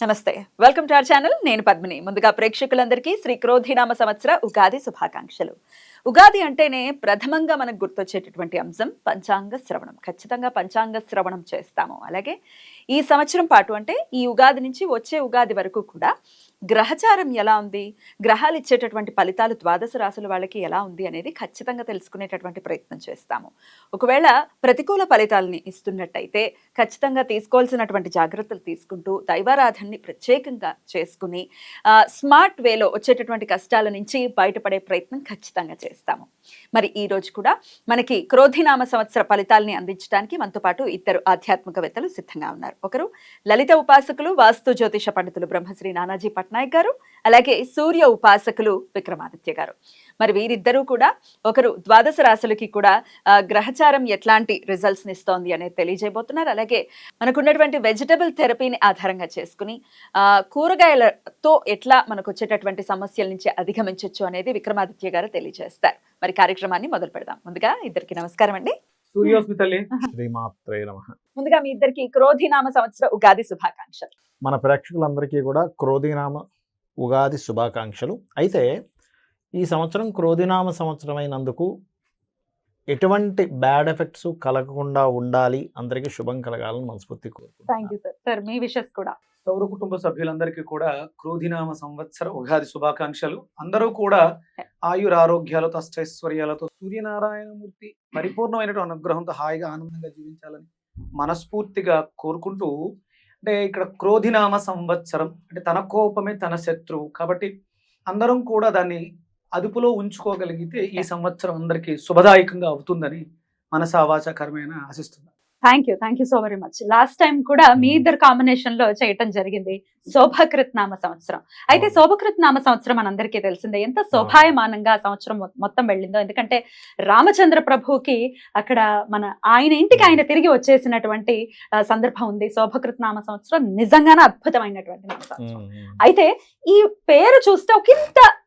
నమస్తే. Welcome to our channel నేను పద్మిని. ముందుగా ప్రేక్షకులందరికీ శ్రీ క్రోధినామ సంవత్సర ఉగాది శుభాకాంక్షలు. ఉగాది అంటేనే ప్రథమంగా మనకు గుర్తొచ్చేటటువంటి అంశం పంచాంగ శ్రవణం. ఖచ్చితంగా పంచాంగ శ్రవణం చేస్తాము. అలాగే ఈ సంవత్సరం పాటు అంటే ఈ ఉగాది నుంచి వచ్చే ఉగాది వరకు కూడా గ్రహచారం ఎలా ఉంది? గ్రహాలు ఇచ్చేటటువంటి ఫలితాలు ద్వాదశ రాశుల వాళ్ళకి ఎలా ఉంది అనేది ఖచ్చితంగా తెలుసుకునేటటువంటి ప్రయత్నం చేస్తాము. ఒకవేళ ప్రతికూల ఫలితాలని ఇస్తున్నట్టయితే ఖచ్చితంగా తీసుకోవాల్సినటువంటి జాగ్రత్తలు తీసుకుంటూ దైవారాధనని ప్రత్యేకంగా చేసుకుని స్మార్ట్ వేలో వచ్చేటటువంటి కష్టాల నుంచి బయటపడే ప్రయత్నం ఖచ్చితంగా చేస్తాము. మరి ఈ రోజు కూడా మనకి క్రోధినామ సంవత్సర ఫలితాలని అందించడానికి మనతో పాటు ఇద్దరు ఆధ్యాత్మికవేత్తలు సిద్ధంగా ఉన్నారు. ఒకరు లలిత ఉపాసకులు వాస్తు జ్యోతిష పండితులు బ్రహ్మశ్రీ నానాజీ పట్నాయక్ గారు అలాగే సూర్య ఉపాసకులు విక్రమాదిత్య గారు. మరి వీరిద్దరూ కూడా ఒకరు ద్వాదశ రాశులకి కూడా ఆ, గ్రహచారం ఎట్లాంటి రిజల్ట్స్ ఇస్తోంది అనేది తెలియజేయబోతున్నారు. అలాగే మనకున్నటువంటి వెజిటబుల్ థెరపీని ఆధారంగా చేసుకుని ఆ, కూరగాయలతో ఎట్లా మనకు వచ్చేటటువంటి సమస్యల నుంచి అధిగమించవచ్చు అనేది విక్రమాదిత్య గారు తెలియజేస్తారు. మరి కార్యక్రమాన్ని మొదలు పెడదాం. ముందుగా ఇద్దరికి నమస్కారం అండి. ముందుగా మీ ఇద్దరికి క్రోధినామ సంవత్సర ఉగాది శుభాకాంక్షలు. మన ప్రేక్షకులందరికీ కూడా క్రోధినామ ఉగాది శుభాకాంక్షలు. అయితే ఈ సంవత్సరం క్రోధినామ సంవత్సరం అయినందుకు ఎటువంటి బ్యాడ్ ఎఫెక్ట్స్ కలగకుండా ఉండాలి. అందరికీ శుభం కలగాలని మనస్ఫూర్తి థ్యాంక్ కోరుకుంటున్నాను యూ సార్ సార్ మీ విషెస్ కూడా. సౌర కుటుంబ సభ్యులందరికీ కూడా క్రోధినామ సంవత్సర ఉగాది శుభాకాంక్షలు. అందరూ కూడా ఆయుర ఆరోగ్యాలతో అష్టైశ్వర్యాలతో సూర్యనారాయణమూర్తి పరిపూర్ణమైనటువంటి అనుగ్రహంతో హాయిగా ఆనందంగా జీవించాలని మనస్ఫూర్తిగా కోరుకుంటూ అంటే ఇక్కడ క్రోధినామ సంవత్సరం అంటే తన కోపమే తన శత్రువు. కాబట్టి అందరం కూడా దాన్ని అదుపులో ఉంచుకోగలిగితే ఈ సంవత్సరం అందరికీ శుభదాయకంగా అవుతుందని మనసావాచకరమైన ఆశిస్తున్నాను thank you thank you so very much last time కూడా మీ ఇద్దరు కాంబినేషన్లో చేయటం జరిగింది. శోభకృత్ నామ సంవత్సరం. అయితే. శోభకృత్ నామ సంవత్సరం మనందరికీ తెలిసిందే. ఎంత శోభాయమానంగా సంవత్సరం మొత్తం వెళ్ళిందో. ఎందుకంటే రామచంద్ర ప్రభుకి అక్కడ మన ఆయన ఇంటికి ఆయన తిరిగి వచ్చేసినటువంటి సందర్భం ఉంది. శోభకృత్ నామ సంవత్సరం నిజంగానే అద్భుతమైనటువంటి నామ సంవత్సరం అయితే ఈ పేరు చూస్తే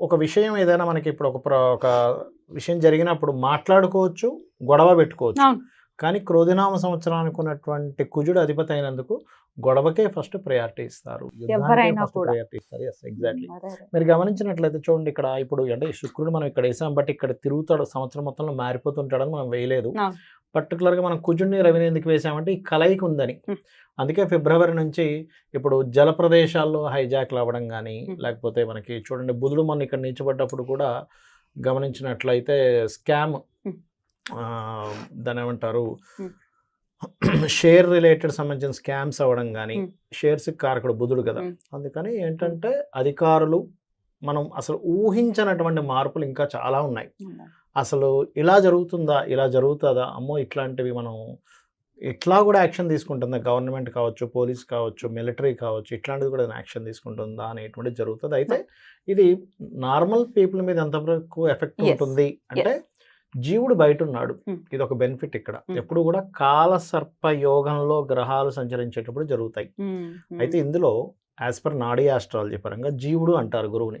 ఒక విషయం ఏదైనా మనకి ఇప్పుడు ఒక ప్ర- ఒక విషయం జరిగినప్పుడు మాట్లాడుకోవచ్చు గొడవ పెట్టుకోవచ్చు. కానీ క్రోధినామ సంవత్సరానికి ఉన్నటువంటి కుజుడు అధిపతి అయినందుకు గొడవకే ఫస్ట్ ప్రయారిటీ ఇస్తారు. ప్రయారిటీ ఇస్తారు ఎస్ ఎగ్జాక్ట్లీ మీరు గమనించినట్లయితే చూడండి ఇక్కడ ఇప్పుడు అంటే శుక్రుడు మనం ఇక్కడ వేసాం బట్ ఇక్కడ తిరుగుతాడు సంవత్సరం మొత్తంలో మారిపోతుంటాడని మనం వేయలేదు. పర్టికులర్గా మనం కుజుడిని రవిని ఎందుకు వేసామంటే ఈ కలయిక ఉందని. అందుకే ఫిబ్రవరి నుంచి ఇప్పుడు జల ప్రదేశాల్లో హైజాక్లు అవ్వడం కానీ. లేకపోతే మనకి చూడండి బుధుడు మొన్న ఇక్కడ నిలిచబడ్డప్పుడు కూడా గమనించినట్లయితే స్కామ్. దాని ఏమంటారు. షేర్ రిలేటెడ్ సంబంధించిన స్కామ్స్ అవ్వడం కానీ. షేర్స్ కారకుడు బుధుడు కదా. అందుకని ఏంటంటే అధికారులు మనం అసలు ఊహించనటువంటి మార్పులు ఇంకా చాలా ఉన్నాయి అసలు ఇలా జరుగుతుందా ఇలా జరుగుతుందా? అమ్మో ఇట్లాంటివి మనం ఇట్లా కూడా యాక్షన్ తీసుకుంటుందా? గవర్నమెంట్ కావచ్చు పోలీస్ కావచ్చు మిలిటరీ కావచ్చు ఇట్లాంటిది కూడా యాక్షన్ తీసుకుంటుందా అనేటువంటిది జరుగుతుంది. అయితే ఇది నార్మల్ పీపుల్ మీద ఎంతవరకు ఎఫెక్ట్. ఉంటుంది అంటే జీవుడు బయట ఉన్నాడు Hmm. ఇది ఒక బెనిఫిట్ ఇక్కడ. Hmm. ఎప్పుడు కూడా కాల సర్ప యోగంలో గ్రహాలు సంచరించేటప్పుడు జరుగుతాయి. ఉమ్. అయితే ఇందులో యాజ్ పర్ నాడీ ఆస్ట్రాలజీ పరంగా జీవుడు అంటారు గురువుని.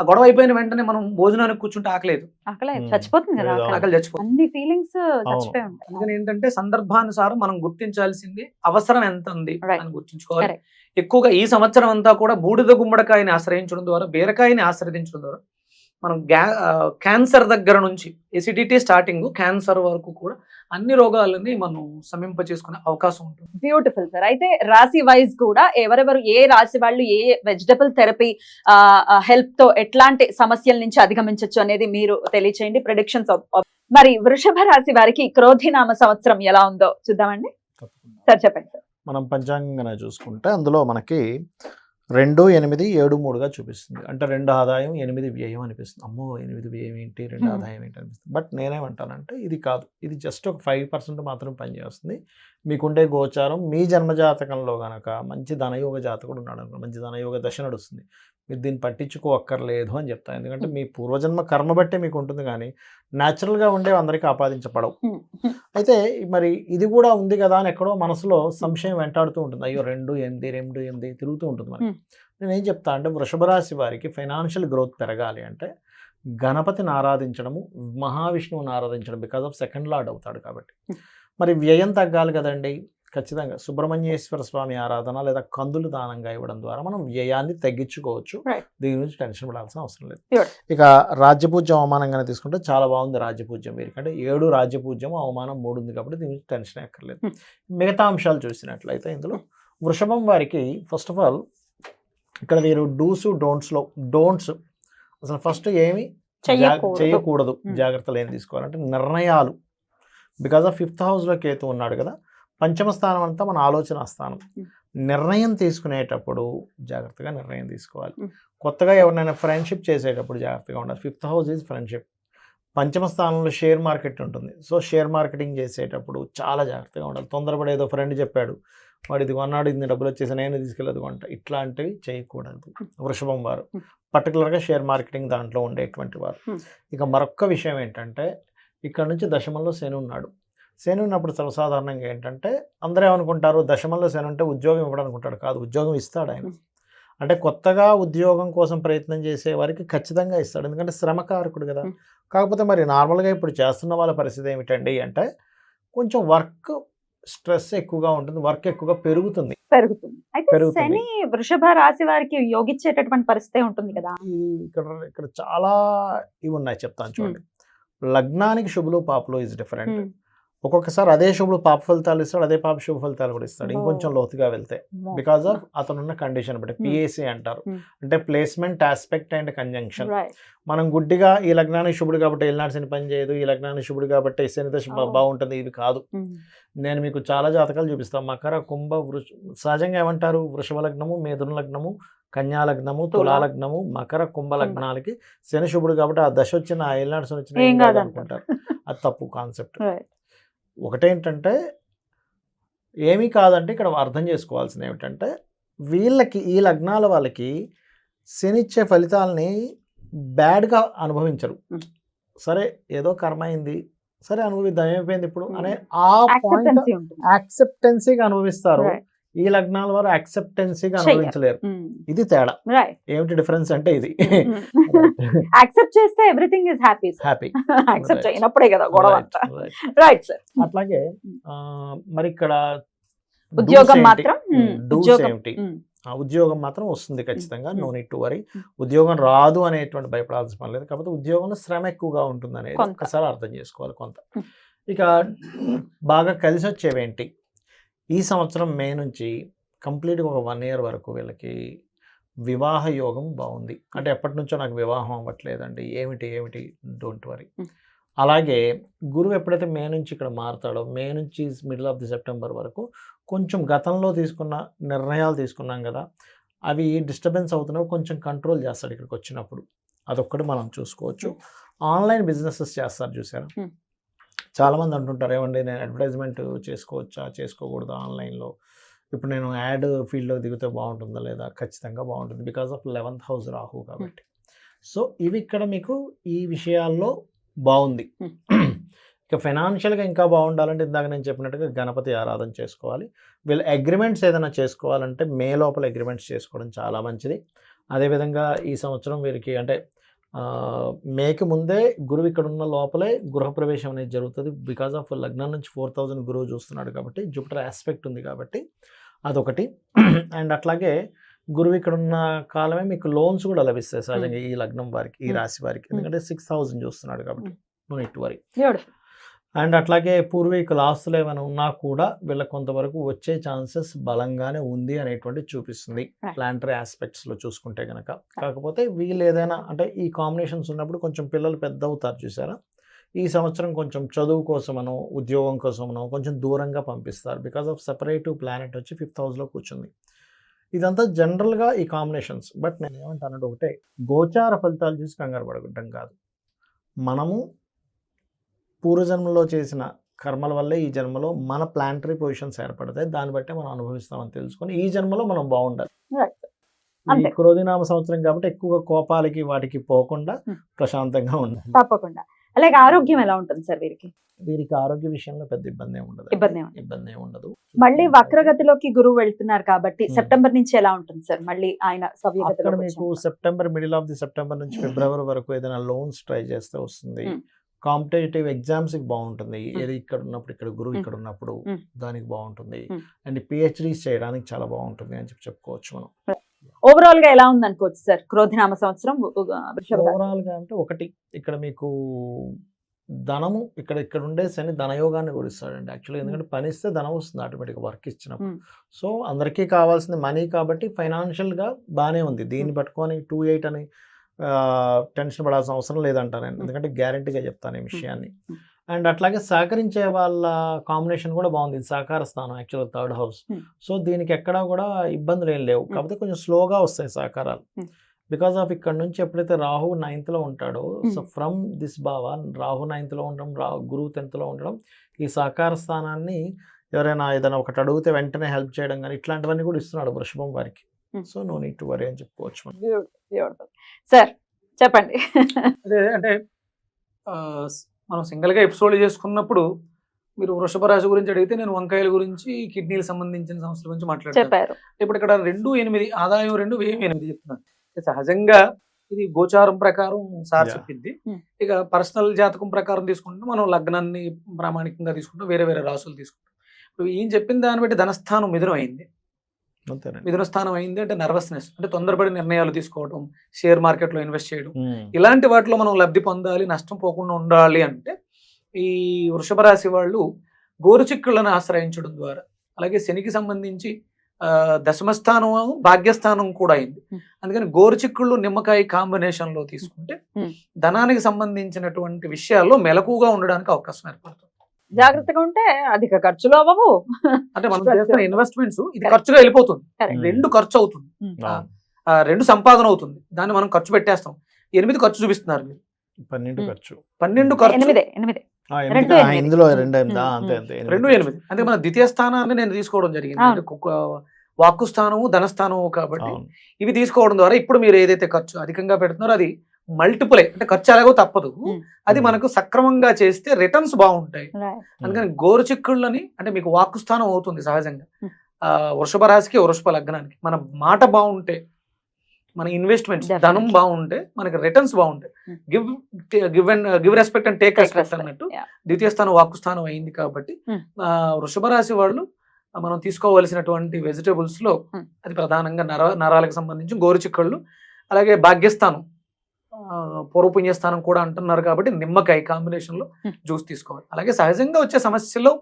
ఆ గొడవ అయిపోయిన వెంటనే మనం భోజనానికి కూర్చుంటే ఆకలేదు ఆకలి. చచ్చిపోతుంది కదా ఆకలి. చచ్చిపోతుంది అన్ని ఫీలింగ్స్ చచ్చిపోయి ఉంటాయి అందుకని ఏంటంటే సందర్భానుసారం మనం గుర్తించాల్సింది అవసరం ఎంత ఉంది. అని గుర్తించుకోవాలి. ఎక్కువగా ఈ సంవత్సరం అంతా కూడా బూడిద గుమ్మడికాయని ఆశ్రయించడం ద్వారా బీరకాయని ఆశ్రయించడం ద్వారా మనం గ్యా క్యాన్సర్ దగ్గర నుంచి ఎసిడిటీ స్టార్టింగ్ క్యాన్సర్ వరకు కూడా అన్ని రోగాలని మనం సమీంప చేసుకునే అవకాశం ఉంటుంది. బ్యూటిఫుల్ సార్ అయితే రాశి వైజ్ కూడా ఎవరెవరు ఏ రాశి వాళ్ళు ఏ వెజిటబుల్ థెరపీ హెల్ప్తో ఎట్లాంటి సమస్యల నుంచి అధిగమించవచ్చు అనేది మీరు తెలియచేయండి. ప్రిడిక్షన్స్ మరి వృషభ రాశి వారికి క్రోధినామ సంవత్సరం ఎలా ఉందో చూద్దామండి. సార్ చెప్పండి సార్ మనం పంచాంగంగా చూసుకుంటే అందులో మనకి రెండు ఎనిమిది ఏడు మూడుగా చూపిస్తుంది. అంటే రెండు ఆదాయం ఎనిమిది వ్యయం అనిపిస్తుంది. అమ్మో ఎనిమిది వ్యయం ఏంటి? రెండు. ఆదాయం ఏంటి అనిపిస్తుంది. బట్ నేనేమంటానంటే ఇది కాదు. ఇది జస్ట్ ఒక ఫైవ్ పర్సెంట్ మాత్రం పనిచేస్తుంది. మీకుండే గోచారం. మీ జన్మజాతకంలో గనక మంచి ధనయోగ జాతకుడు ఉన్నాడు అనుకో మంచి ధనయోగ దశ నడుస్తుంది. మీరు దీన్ని పట్టించుకోక్కర్లేదు అని చెప్తాను ఎందుకంటే మీ పూర్వజన్మ కర్మ బట్టే మీకు ఉంటుంది కానీ న్యాచురల్గా ఉండే అందరికీ ఆపాదించబడవు. అయితే మరి ఇది కూడా ఉంది కదా అని ఎక్కడో మనసులో సంశయం వెంటాడుతూ ఉంటుంది. అయ్యో రెండు ఎనిమిది రెండు ఎనిమిది తిరుగుతూ ఉంటుంది Hmm. నేను ఏం చెప్తా అంటే వృషభ రాశి వారికి ఫైనాన్షియల్ గ్రోత్ పెరగాలి అంటే గణపతిని ఆరాధించడము మహావిష్ణువుని ఆరాధించడం బికాజ్ ఆఫ్ సెకండ్ లార్డ్ అవుతాడు కాబట్టి. మరి వ్యయం తగ్గాలి కదండి. ఖచ్చితంగా సుబ్రహ్మణ్యేశ్వర స్వామి ఆరాధన లేదా కందులు దానంగా ఇవ్వడం ద్వారా మనం వ్యయాన్ని తగ్గించుకోవచ్చు. దీని గురించి టెన్షన్ పడాల్సిన అవసరం లేదు. ఇక రాజ్యపూజ్యం అవమానంగానే తీసుకుంటే చాలా బాగుంది రాజ్యపూజ్యం వీరికి అంటే ఏడు రాజ్యపూజ్యం అవమానం మూడు ఉంది కాబట్టి దీని గురించి టెన్షన్ ఎక్కర్లేదు Hmm. మిగతా అంశాలు చూసినట్లయితే ఇందులో వృషభం వారికి ఫస్ట్ ఆఫ్ ఆల్ ఇక్కడ వీరు డూస్ డోంట్స్లో డోంట్స్ అసలు ఫస్ట్ ఏమి. చేయకూడదు Hmm. జాగ్రత్తలు ఏం తీసుకోవాలంటే నిర్ణయాలు బికాజ్ ఆఫ్ ఫిఫ్త్ హౌస్లో కేతు ఉన్నాడు కదా పంచమ స్థానం అంతా మన ఆలోచన స్థానం. నిర్ణయం తీసుకునేటప్పుడు జాగ్రత్తగా నిర్ణయం తీసుకోవాలి. కొత్తగా ఎవరినైనా ఫ్రెండ్షిప్ చేసేటప్పుడు జాగ్రత్తగా ఉండాలి. ఫిఫ్త్ హౌస్ ఈజ్ ఫ్రెండ్షిప్ పంచమ స్థానంలో షేర్ మార్కెట్ ఉంటుంది. సో షేర్ మార్కెటింగ్ చేసేటప్పుడు చాలా జాగ్రత్తగా ఉండాలి. తొందరపడి ఏదో ఫ్రెండ్ చెప్పాడు. వాడు ఇది కొన్నాడు ఇది డబ్బులు వచ్చేసి నేను తీసుకెళ్ళదు కొంట. ఇట్లాంటివి చేయకూడదు. వృషభం వారు. పర్టికులర్గా షేర్ మార్కెటింగ్ దాంట్లో ఉండేటువంటి వారు. ఇక మరొక్క విషయం ఏంటంటే ఇక్కడ నుంచి దశమంలో శని ఉన్నాడు. శని ఉన్నప్పుడు సర్వసాధారణంగా ఏంటంటే అందరూ ఏమనుకుంటారు? దశమంలో శని ఉంటే ఉద్యోగం ఇవ్వడం అనుకుంటాడు కాదు. ఉద్యోగం ఇస్తాడు ఆయన. అంటే కొత్తగా ఉద్యోగం కోసం ప్రయత్నం చేసే వారికి ఖచ్చితంగా ఇస్తాడు. ఎందుకంటే శ్రమకారకుడు కదా. కాకపోతే మరి నార్మల్గా ఇప్పుడు చేస్తున్న వాళ్ళ పరిస్థితి ఏమిటండి అంటే కొంచెం వర్క్ స్ట్రెస్ ఎక్కువగా ఉంటుంది. వర్క్ ఎక్కువగా పెరుగుతుంది. పెరుగుతుంది. అయితే. శని వృషభ రాశి వారికి యోగించేటటువంటి పరిస్థితి ఉంటుంది కదా. ఇక్కడ ఇక్కడ చాలా ఇవి ఉన్నాయి చెప్తాను చూడండి. లగ్నానికి శుభులు పాపలు ఇస్ డిఫరెంట్. ఒక్కొక్కసారి అదే శుభులు పాప ఫలితాలు ఇస్తాడు అదే పాప శుభ ఫలితాలు కూడా ఇస్తాడు. ఇంకొంచెం లోతుగా వెళ్తే బికాస్ ఆఫ్ అతనున్న కండిషన్ బట్టి. పిఏసి అంటారు. అంటే ప్లేస్మెంట్ ఆస్పెక్ట్ అండ్ కంజంక్షన్. మనం గుడ్డిగా ఈ లగ్నానికి శుభుడు కాబట్టి ఎల్నాడు శని పని చేయదు ఈ లగ్నానికి శుభుడు కాబట్టి శని దశ బా- Oh. బాగుంటుంది ఇది కాదు. నేను మీకు చాలా జాతకాలు చూపిస్తాను మకర కుంభ వృష సహజంగా ఏమంటారు వృషభ లగ్నము మేధున లగ్నము కన్యా లగ్నము తులా తులా. లగ్నము మకర కుంభ. లగ్నాలకి శని శుభుడు కాబట్టి ఆ దశ వచ్చిన ఆ ఏళ్ళనాడు శని వచ్చిన. అనుకుంటారు అది తప్పు కాన్సెప్ట్. ఒకటేంటంటే ఏమీ కాదంటే ఇక్కడ అర్థం చేసుకోవాల్సింది ఏమిటంటే వీళ్ళకి ఈ లగ్నాల వాళ్ళకి శనిచ్చే ఫలితాలని బ్యాడ్గా అనుభవించరు. సరే ఏదో కర్మ అయింది సరే అనుభవిద్దాం ఏమైపోయింది ఇప్పుడు? అనే ఆ పాయింట్ యాక్సెప్టెన్సీగా అనుభవిస్తారు. ఈ లగ్నాల వారు యాక్సెప్టెన్సీగా. అనుభవించలేరు. ఇది తేడా. ఏమిటి డిఫరెన్స్ అంటే ఇది. యాక్సెప్ట్ చేస్తే everything is happy happy accept. చేయనప్పుడే కదా గొడవ రైట్ సార్ అట్లాగే మరి ఇక్కడ ఉద్యోగం? మాత్రం ఉద్యోగం ఏమిటి ఆ ఉద్యోగం మాత్రం వస్తుంది ఖచ్చితంగా. No need to worry. ఉద్యోగం రాదు అనేటువంటి భయపడాల్సిన పని లేదు. కాకపోతే ఉద్యోగంలో శ్రమ ఎక్కువగా ఉంటుంది అనేది. ఒకసారి అర్థం చేసుకోవాలి కొంత. ఇక బాగా కలిసి వచ్చేవేంటి ఈ సంవత్సరం మే నుంచి కంప్లీట్గా ఒక వన్ ఇయర్ వరకు వీళ్ళకి వివాహ యోగం బాగుంది. అంటే ఎప్పటి నుంచో నాకు వివాహం అవ్వట్లేదండి. ఏమిటి ఏమిటి డోంట్ వరీ. అలాగే గురువు ఎప్పుడైతే మే నుంచి ఇక్కడ మారుతాడో మే నుంచి మిడిల్ ఆఫ్ ది సెప్టెంబర్ వరకు కొంచెం గతంలో తీసుకున్న నిర్ణయాలు తీసుకున్నాం కదా అవి డిస్టర్బెన్స్ అవుతున్నావు కొంచెం కంట్రోల్ చేస్తాడు ఇక్కడికి వచ్చినప్పుడు. అదొక్కటి మనం చూసుకోవచ్చు. ఆన్లైన్ బిజినెసెస్ చేస్తారు చూసారా. చాలామంది అంటుంటారు ఏమండి నేను అడ్వర్టైజ్మెంట్ చేసుకోవచ్చా? చేసుకోకూడదా ఆన్లైన్లో? ఇప్పుడు నేను యాడ్ ఫీల్డ్లో దిగితే బాగుంటుందా లేదా? ఖచ్చితంగా బాగుంటుంది. Because of eleventh house Rahu కాబట్టి. సో ఇవి ఇక్కడ మీకు ఈ విషయాల్లో బాగుంది. ఇక ఫైనాన్షియల్గా ఇంకా బాగుండాలంటే ఇందాక నేను చెప్పినట్టుగా గణపతి ఆరాధన చేసుకోవాలి. వీళ్ళు అగ్రిమెంట్స్ ఏదైనా చేసుకోవాలంటే మే లోపల అగ్రిమెంట్స్ చేసుకోవడం చాలా మంచిది. అదేవిధంగా ఈ సంవత్సరం వీరికి అంటే మేకి ముందే గురువు ఇక్కడ ఉన్న లోపలే గృహప్రవేశం అనేది జరుగుతుంది. బికాజ్ ఆఫ్ లగ్నం నుంచి ఫోర్ థౌజండ్ గురువు చూస్తున్నాడు కాబట్టి జూపిటర్ ఆస్పెక్ట్ ఉంది కాబట్టి అదొకటి. అండ్ అట్లాగే గురువు ఇక్కడ ఉన్న కాలమే మీకు లోన్స్ కూడా లభిస్తాయి సహజంగా ఈ లగ్నం వారికి ఈ Hmm. రాశి వారికి. ఎందుకంటే సిక్స్ థౌజండ్ చూస్తున్నాడు కాబట్టి నో ఇట్ వరీ అండ్ అట్లాగే పూర్వీకుల ఆస్తులు ఏమైనా ఉన్నా కూడా వీళ్ళకి కొంతవరకు వచ్చే ఛాన్సెస్ బలంగానే ఉంది అనేటువంటి చూపిస్తుంది. ప్లాంటరీ ఆస్పెక్ట్స్లో చూసుకుంటే కనుక కాకపోతే వీళ్ళు ఏదైనా అంటే ఈ కాంబినేషన్స్ ఉన్నప్పుడు కొంచెం పిల్లలు పెద్ద అవుతారు చూసారా? ఈ సంవత్సరం కొంచెం చదువు కోసమనో ఉద్యోగం కోసమనో కొంచెం దూరంగా పంపిస్తారు. బికాస్ ఆఫ్ సెపరేటివ్ ప్లానెట్ వచ్చి ఫిఫ్త్ హౌస్లో కూర్చుంది. ఇదంతా జనరల్గా ఈ కాంబినేషన్స్ బట్ నేను ఏమంటానంటే ఒకటే గోచార ఫలితాలు చూసి కంగారు పడగొట్టడం కాదు. మనము పూర్వజన్మలో చేసిన కర్మల వల్లే ఈ జన్మలో మన ప్లాంటరీ పొజిషన్స్ ఏర్పడతాయి దాన్ని బట్టే మనం అనుభవిస్తామని తెలుసుకొని ఈ జన్మలో మనం బాగుండాలి. ఈ. క్రోధినామ సంవత్సరం కాబట్టి ఎక్కువగా కోపాలకి వాటికి పోకుండా Hmm. ప్రశాంతంగా ఉండాలి తప్పకుండా అలాగే ఆరోగ్యం ఎలా ఉంటుంది సార్ వీరికి వీరికి ఆరోగ్య విషయంలో పెద్ద ఇబ్బంది ఉండదు ఇబ్బంది. ఇబ్బంది ఉండదు మళ్ళీ వక్రగతిలోకి గురువు వెళ్తున్నారు కాబట్టి Hmm. సెప్టెంబర్ నుంచి ఎలా ఉంటుంది సార్ మళ్ళీ ఆయన మీకు September middle of the September నుంచి ఫిబ్రవరి వరకు ఏదైనా లోన్స్ ట్రై చేస్తే వస్తుంది Hmm. కాంపిటేటివ్ ఎగ్జామ్స్కి బాగుంటుంది ఏది ఇక్కడ ఉన్నప్పుడు ఇక్కడ గురువు. ఇక్కడ ఉన్నప్పుడు. దానికి బాగుంటుంది. అండ్ పిహెచ్డీస్ చేయడానికి చాలా బాగుంటుంది అని చెప్పి చెప్పుకోవచ్చు మనం. ఓవరాల్గా ఎలా ఉంది అనుకోవచ్చు సార్? క్రోధినామ సంవత్సరం. ఓవరాల్గా అంటే ఒకటి ఇక్కడ మీకు ధనము ఇక్కడ ఇక్కడ ఉండే శని ధనయోగాన్ని కూడా ఇస్తాడండి యాక్చువల్గా ఎందుకంటే పని ఇస్తే ధనం వస్తుంది ఆటోమేటిక్గా వర్క్ ఇచ్చినప్పుడు. సో అందరికీ కావాల్సింది మనీ కాబట్టి ఫైనాన్షియల్గా బాగానే ఉంది. దీన్ని పట్టుకొని టూ ఎయిట్ అని టెన్షన్ పడాల్సిన అవసరం Hmm. ఎందుకంటే గ్యారంటీగా చెప్తాను ఈ విషయాన్ని. అండ్ అట్లాగే సహకరించే వాళ్ళ కాంబినేషన్ కూడా బాగుంది ఇది సహకార స్థానం యాక్చువల్గా థర్డ్ హౌస్. సో దీనికి ఎక్కడా కూడా ఇబ్బందులు ఏం లేవు కాకపోతే కొంచెం స్లోగా వస్తాయి సహకారాలు. బికాస్ ఆఫ్ ఇక్కడ నుంచి ఎప్పుడైతే రాహు నైన్త్లో ఉంటాడో సో. ఫ్రమ్ దిస్ భావ రాహు నైన్త్లో ఉండడం రాహు గురువు టెన్త్లో ఉండడం ఈ సహకార స్థానాన్ని ఎవరైనా ఏదైనా ఒకటి అడిగితే వెంటనే హెల్ప్ చేయడం కానీ ఇట్లాంటివన్నీ కూడా ఇస్తున్నాడు వృషభం వారికి. So no need to worry అని చెప్పుకోవచ్చు సార్ చెప్పండి. అదే అంటే మనం సింగిల్గా ఎపిసోడ్ చేసుకున్నప్పుడు మీరు వృషభ రాశి గురించి అడిగితే నేను వంకాయల గురించి కిడ్నీలకు సంబంధించిన సమస్యల గురించి మాట్లాడతాను. చెప్పారు. ఇప్పుడు ఇక్కడ రెండు ఎనిమిది ఆదాయం రెండు వ్యయం ఎనిమిది చెప్తున్నాను సహజంగా ఇది గోచారం ప్రకారం సార్. చెప్పింది. ఇక పర్సనల్ జాతకం ప్రకారం తీసుకుంటే మనం లగ్నాన్ని ప్రామాణికంగా తీసుకుంటాం వేరే వేరే రాసులు తీసుకుంటాం ఇప్పుడు ఈయన చెప్పిన దాన్ని బట్టి ధనస్థానం మిథునం అయింది. స్థానం అయింది అంటే నర్వస్నెస్ అంటే తొందరపడి నిర్ణయాలు తీసుకోవడం షేర్ మార్కెట్లో ఇన్వెస్ట్ చేయడం. ఇలాంటి వాటిలో మనం లబ్ధి పొందాలి నష్టం పోకుండా ఉండాలి అంటే ఈ వృషభ రాశి వాళ్ళు గోరుచిక్కులను ఆశ్రయించడం ద్వారా అలాగే శనికి సంబంధించి ఆ, దశమస్థానం భాగ్యస్థానం కూడా అయింది. అందుకని గోరుచిక్కుళ్ళు నిమ్మకాయ కాంబినేషన్లో తీసుకుంటే. ధనానికి సంబంధించినటువంటి విషయాల్లో మెలకుగా ఉండడానికి అవకాశం ఏర్పడుతుంది జాగ్రత్తగా ఉంటే అధిక ఖర్చులు అవ్వవు అంటే మనం. చేస్తున్న ఇన్వెస్ట్మెంట్స్ ఇది. ఖర్చుగా వెళ్ళిపోతుంది. రెండు ఖర్చు అవుతుంది Hmm. రెండు సంపాదన అవుతుంది దాన్ని మనం ఖర్చు పెట్టేస్తాం ఎనిమిది ఖర్చు చూపిస్తున్నారు మీరు పన్నెండు Mm. ఖర్చు పన్నెండు ఖర్చు ఎనిమిదే ఎనిమిదే ఆ, రెండు ఎనిమిది. ఇందులో రెండు ఎనిమిది ఆ, అంతే. అంతే రెండు ఖర్చు. ఎనిమిది అంటే మన ద్వితీయ స్థానాన్ని నేను తీసుకోవడం జరిగింది వాక్కు స్థానము ధనస్థానము కాబట్టి. ఇవి తీసుకోవడం ద్వారా ఇప్పుడు మీరు ఏదైతే ఖర్చు అధికంగా పెడుతున్నారో అది మల్టిపుల్ అంటే ఖర్చు ఎలాగో తప్పదు. అది. మనకు సక్రమంగా చేస్తే రిటర్న్స్ బాగుంటాయి అందుకని గోరు చిక్కుళ్ళని అంటే మీకు వాక్కు స్థానం అవుతుంది సహజంగా. ఆ వృషభ రాశికి వృషభ లగ్నానికి మన మాట బాగుంటే మన Definitely. ధనం బాగుంటే మనకి రిటర్న్స్ బాగుంటాయి. Give give and give respect and take respect. అన్నట్టు. ద్వితీయ స్థానం వాక్కు స్థానం అయింది కాబట్టి. ఆ, వృషభ రాశి వాళ్ళు మనం తీసుకోవలసినటువంటి వెజిటేబుల్స్లో. అది ప్రధానంగా నర నరాలకు సంబంధించి గోరుచిక్కళ్ళు అలాగే భాగ్యస్థానం ఆ, పూర్వపుణ్యస్థానం కూడా అంటున్నారు కాబట్టి నిమ్మకాయ కాంబినేషన్లో Hmm. జ్యూస్ తీసుకోవాలి అలాగే సహజంగా వచ్చే సమస్యలో.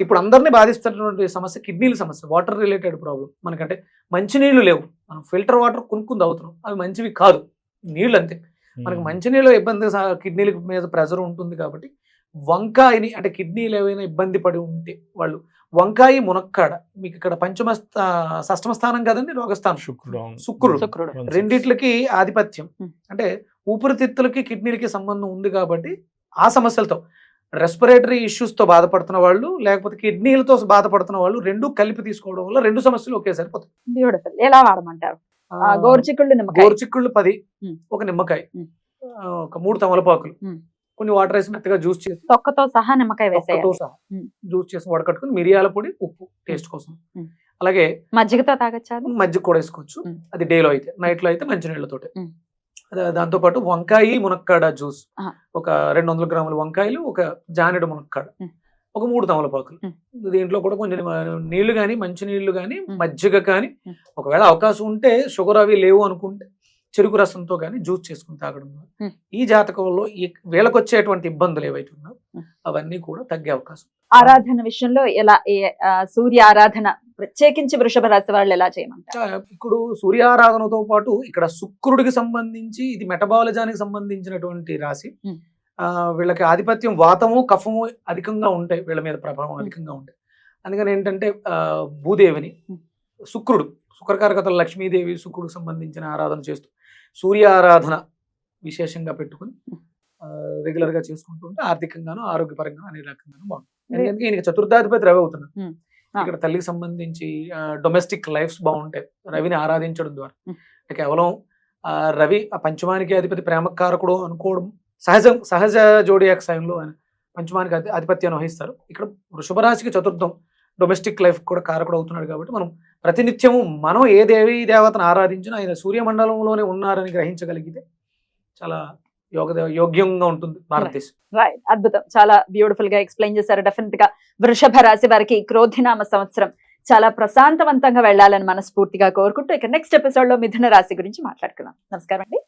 ఇప్పుడు అందరినీ బాధిస్తున్నటువంటి సమస్య కిడ్నీల సమస్య వాటర్ రిలేటెడ్ ప్రాబ్లం మనకంటే మంచినీళ్ళు లేవు మనం ఫిల్టర్ వాటర్ కొనుక్కుని తాగుతున్నాం అవి మంచివి కాదు నీళ్ళు అంతే మనకి. మంచినీళ్ళు ఇబ్బంది కిడ్నీల మీద ప్రెజర్ ఉంటుంది కాబట్టి వంకాయని అంటే కిడ్నీలు ఏవైనా ఇబ్బంది పడి ఉంటే వాళ్ళు వంకాయ మునక్కాడ మీకు ఇక్కడ పంచమ స్థా- షష్టమ స్థానం కదండి రోగస్థానం శుక్రుడు. శుక్రుడు. రెండిట్లకి ఆధిపత్యం. అంటే ఊపిరితిత్తులకి కిడ్నీలకి సంబంధం ఉంది కాబట్టి ఆ సమస్యలతో రెస్పిరేటరీ ఇష్యూస్తో బాధపడుతున్న వాళ్ళు లేకపోతే కిడ్నీలతో బాధపడుతున్న వాళ్ళు రెండు కలిపి తీసుకోవడం వల్ల రెండు సమస్యలు ఒకేసారి పోతాయి బ్యూటిఫుల్ ఎలా వాడమంటారు గోరుచిక్కుళ్ళు నిమ్మకాయ గోరుచిక్కుళ్ళు పది. ఒక నిమ్మకాయ ఒక మూడు తమలపాకులు. కొన్ని వాటర్ వేసి మెత్తగా జ్యూస్ చేసి తొక్కతో సహా నిమ్మకాయ వేసేయాలి సహా. జ్యూస్ చేసి వడకట్టుకుని మిరియాల పొడి ఉప్పు టేస్ట్ కోసం. అలాగే మజ్జిగతో తాగొచ్చా? మజ్జిగ కూడా వేసుకోవచ్చు. అది డేలో అయితే నైట్లో అయితే మంచినీళ్ళతోటి Hmm. దాంతో పాటు వంకాయ మునక్కాడ జ్యూస్. ఒక రెండు వందల గ్రాముల వంకాయలు ఒక జానెడు మునక్కాడ. ఒక మూడు తమలపాకులు. దీంట్లో కూడా కొంచెం నీళ్ళు కానీ మంచి నీళ్ళు కానీ. మజ్జిగ కానీ. ఒకవేళ అవకాశం ఉంటే షుగర్ అవి లేవు అనుకుంటే చెరుకు రసంతో కానీ జ్యూస్ చేసుకుని తాగడం. ఈ జాతకంలో ఈ వీళ్ళకి వచ్చేటువంటి ఇబ్బందులు ఏవైతే ఉన్నాయో. అవన్నీ కూడా తగ్గే అవకాశం ఆరాధన విషయంలో ఎలా సూర్య ఆరాధన ప్రత్యేకించి వృషభ రాశి వాళ్ళు ఎలా చేయమంటారు ఇప్పుడు సూర్యారాధనతో పాటు ఇక్కడ శుక్రుడికి సంబంధించి ఇది మెటబాలిజానికి సంబంధించినటువంటి రాశి. ఆ, వీళ్ళకి ఆధిపత్యం వాతము కఫము అధికంగా ఉంటాయి వీళ్ళ మీద ప్రభావం. అధికంగా ఉంటాయి అందుకని ఏంటంటే ఆ, భూదేవిని. శుక్రుడు శుక్రకారకతల లక్ష్మీదేవి శుక్రుడికి సంబంధించిన ఆరాధన చేస్తూ సూర్య ఆరాధన విశేషంగా పెట్టుకుని రెగ్యులర్గా చేసుకుంటూ ఉంటే ఆర్థికంగాను ఆరోగ్యపరంగాను అనే రకంగాను బాగుంటుంది ఎందుకంటే ఈయనకి చతుర్థాధిపతి రవి అవుతున్నాడు. ఇక్కడ తల్లికి సంబంధించి డొమెస్టిక్ లైఫ్స్ బాగుంటాయి. రవిని ఆరాధించడం ద్వారా. కేవలం రవి ఆ పంచమానికి అధిపతి ప్రేమకారకుడు అనుకోవడం సహజం సహజ జోడియాక్ సాయంలో ఆయన పంచమానికి అధి- ఆధిపత్యాన్ని వహిస్తారు. ఇక్కడ వృషభ రాశికి చతుర్థం డొమెస్టిక్ లైఫ్ కూడా కారకుడు అవుతున్నాడు కాబట్టి మనం ప్రతినిత్యము మనం ఏ దేవి దేవతను ఆరాధించినా ఆయన సూర్యమండలంలోనే ఉన్నారని గ్రహించగలిగితే చాలా యోగ్యంగా ఉంటుంది భారతదేశం. రైట్ అద్భుతం. చాలా బ్యూటిఫుల్గా ఎక్స్ప్లెయిన్ చేశారు. డెఫినెట్గా వృషభ రాశి వారికి క్రోధినామ సంవత్సరం చాలా ప్రశాంతవంతంగా వెళ్ళాలని మనస్ఫూర్తిగా కోరుకుంటూ ఇక నెక్స్ట్ ఎపిసోడ్లో మిథున రాశి గురించి మాట్లాడుకుందాం. నమస్కారం అండి.